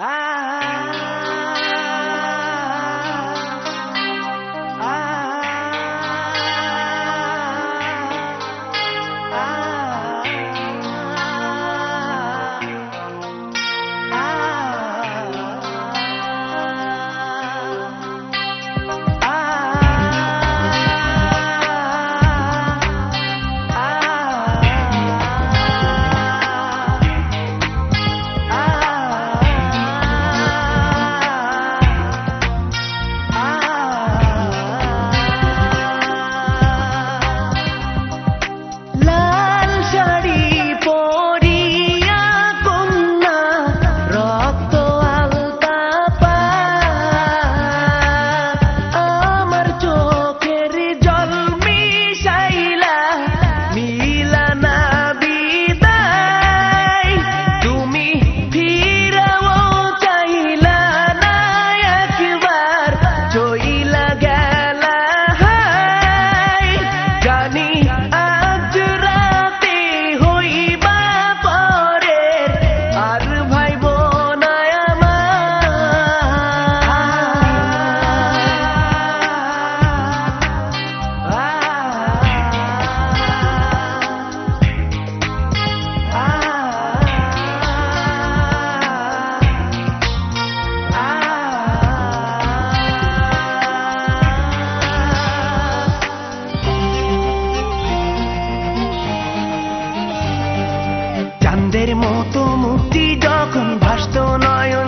Ah!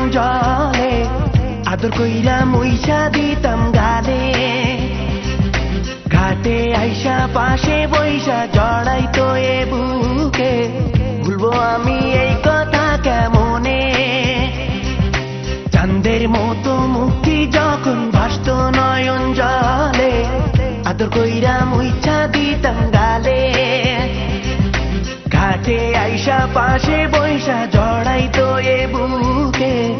জলে আদর কইরা মইসা দিতাম গালে। ঘাটে আইসা পাশে বইসা জড়াই এ বুকে। ভুলবো আমি এই কথা কেমনে? চাঁদের মতো মুক্তি যখন ভাসত নয়ন জলে, আদর কইরা মুইছা দিতাম গালে। ঘাটে আইসা পাশে বৈশা জড়াই তো এ বুকে। ভুলবো